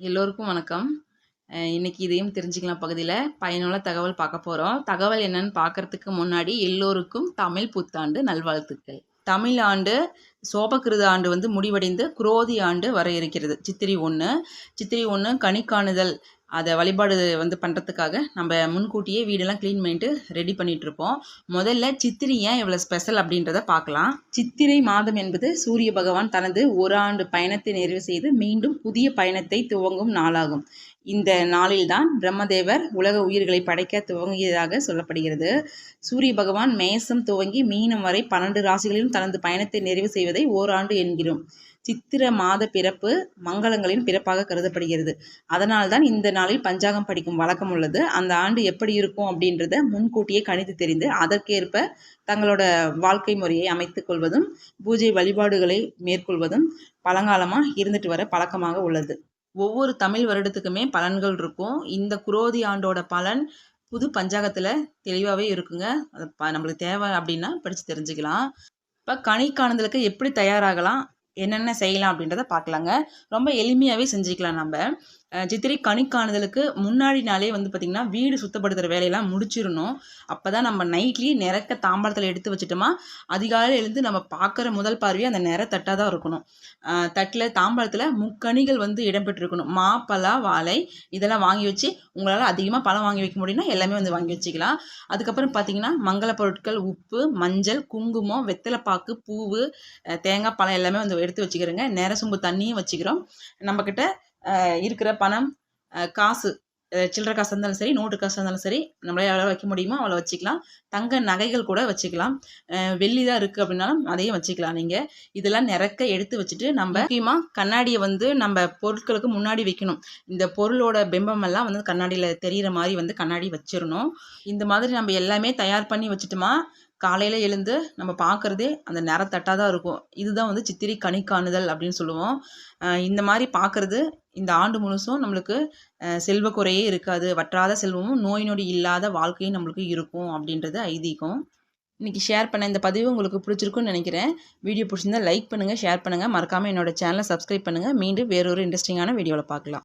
எல்லோருக்கும் வணக்கம். இன்றைக்கி இன்னைக்கு இதையும் தெரிஞ்சுக்கலாம் பகுதியில். பயனுள்ள தகவல் பார்க்க போகிறோம் தகவல் என்னன்னு பார்க்கறதுக்கு முன்னாடி எல்லோருக்கும் தமிழ் புத்தாண்டு நல்வாழ்த்துக்கள். தமிழ் ஆண்டு சோபகிருத ஆண்டு வந்து முடிவடைந்து குரோதி ஆண்டு வர இருக்கிறது. சித்திரை ஒன்று சித்திரை ஒன்று கணிக்காணுதல் அதை வழிபாடு வந்து பண்ணுறதுக்காக நம்ம முன்கூட்டியே வீடெல்லாம் க்ளீன் பண்ணிட்டு ரெடி பண்ணிகிட்ருப்போம் முதல்ல சித்திரை ஏன் இவ்வளோ ஸ்பெஷல் அப்படின்றத பார்க்கலாம். சித்திரை மாதம் என்பது சூரிய பகவான் தனது ஒரு ஆண்டு பயணத்தை நிறைவு செய்து மீண்டும் புதிய பயணத்தை துவங்கும் நாளாகும். இந்த நாளில்தான் பிரம்மதேவர் உலக உயிர்களை படைக்க துவங்கியதாக சொல்லப்படுகிறது. சூரிய பகவான் மேசம் துவங்கி மீனம் வரை பன்னெண்டு ராசிகளிலும் தனது பயணத்தை நிறைவு செய்வதை ஓராண்டு என்கிறோம். சித்திர மாத பிறப்பு மங்களங்களின் பிறப்பாக கருதப்படுகிறது. அதனால்தான் இந்த நாளில் பஞ்சாங்கம் படிக்கும் வழக்கம் உள்ளது. அந்த ஆண்டு எப்படி இருக்கும் அப்படின்றத முன்கூட்டியே கணித்து தெரிந்து அதற்கேற்ப தங்களோட வாழ்க்கை முறையை அமைத்துக் கொள்வதும் பூஜை வழிபாடுகளை மேற்கொள்வதும் பழங்காலமாக இருந்துட்டு வர பழக்கமாக உள்ளது. ஒவ்வொரு தமிழ் வருடத்துக்குமே பலன்கள் இருக்கும். இந்த குரோதி ஆண்டோட பலன் புது பஞ்சாங்கத்தில் தெளிவாகவே இருக்குங்க. அது ப நம்மளுக்கு தேவை அப்படின்னா படித்து தெரிஞ்சுக்கலாம். இப்போ கனி காணுதலுக்கு எப்படி தயாராகலாம்? என்னென்ன செய்யலாம் அப்படின்றத பார்க்கலாங்க. ரொம்ப எளிமையாகவே செஞ்சுக்கலாம் நம்ம. சித்திரை கணிக்காணுதலுக்கு முன்னாடி நாளே வந்து பார்த்திங்கன்னா வீடு சுத்தப்படுத்துகிற வேலையெல்லாம் முடிச்சிடணும். அப்போ தான் நம்ம நைட்லேயே நிறக்க தாம்பாளத்தில் எடுத்து வச்சுட்டோமா அதிகாலையில் எழுந்து நம்ம பார்க்குற முதல் பார்வையே அந்த நிற தட்டாக தான் இருக்கணும். தட்டில் தாம்பாளத்தில் முக்கணிகள் வந்து இடம்பெற்றிருக்கணும். மா பலா வாழை இதெல்லாம் வாங்கி வச்சு உங்களால் அதிகமாக பழம் வாங்கி வைக்க முடியும்னா எல்லாமே வந்து வாங்கி வச்சுக்கலாம். அதுக்கப்புறம் பார்த்தீங்கன்னா மங்கள பொருட்கள் உப்பு மஞ்சள் குங்குமம் வெத்தலைப்பாக்கு பூவு தேங்காய் பழம் எல்லாமே வந்து எடுத்து வச்சுக்கிறோங்க. நேர சும்பு தண்ணியும் வச்சுக்கிறோம். நம்மக்கிட்ட இருக்கிற பணம் காசு சில்லற காசு இருந்தாலும் சரி நோட்டு காசு இருந்தாலும் சரி நம்மளால எவ்வளோ வைக்க முடியுமோ அவ்வளோ வச்சுக்கலாம். தங்க நகைகள் கூட வச்சுக்கலாம். வெள்ளி தான் இருக்குது அப்படின்னாலும் அதையும் வச்சுக்கலாம் நீங்கள் இதெல்லாம் நிறக்க எடுத்து வச்சுட்டு நம்ம முக்கியமாக கண்ணாடியை வந்து நம்ம பொருட்களுக்கு முன்னாடி வைக்கணும். இந்த பொருளோட பிம்பம் எல்லாம் வந்து கண்ணாடியில் தெரிகிற மாதிரி வந்து கண்ணாடி வச்சிடணும். இந்த மாதிரி நம்ம எல்லாமே தயார் பண்ணி வச்சுட்டோமா காலையில் எழுந்து நம்ம பார்க்குறதே அந்த நிறத்தட்டாக தான் இருக்கும். இதுதான் வந்து சித்திரை கனி காணுதல் அப்படின்னு சொல்லுவோம். இந்த மாதிரி பார்க்குறது இந்த ஆண்டு முழுசும் நம்மளுக்கு செல்வக்குறையே இருக்காது. வற்றாத செல்வமும் நோய் நொடி இல்லாத வாழ்க்கையும் நம்மளுக்கு இருக்கும் அப்படின்றது ஐதீகம். இன்றைக்கி ஷேர் பண்ண இந்த பதிவு உங்களுக்கு பிடிச்சிருக்குன்னு நினைக்கிறேன். வீடியோ பிடிச்சிருந்தா லைக் பண்ணுங்கள் ஷேர் பண்ணுங்கள் மறக்காமல் என்னோட சேனலை சப்ஸ்கிரைப் பண்ணுங்கள் மீண்டும் வேறொரு இன்ட்ரெஸ்டிங்கான வீடியோவில் பார்க்கலாம்.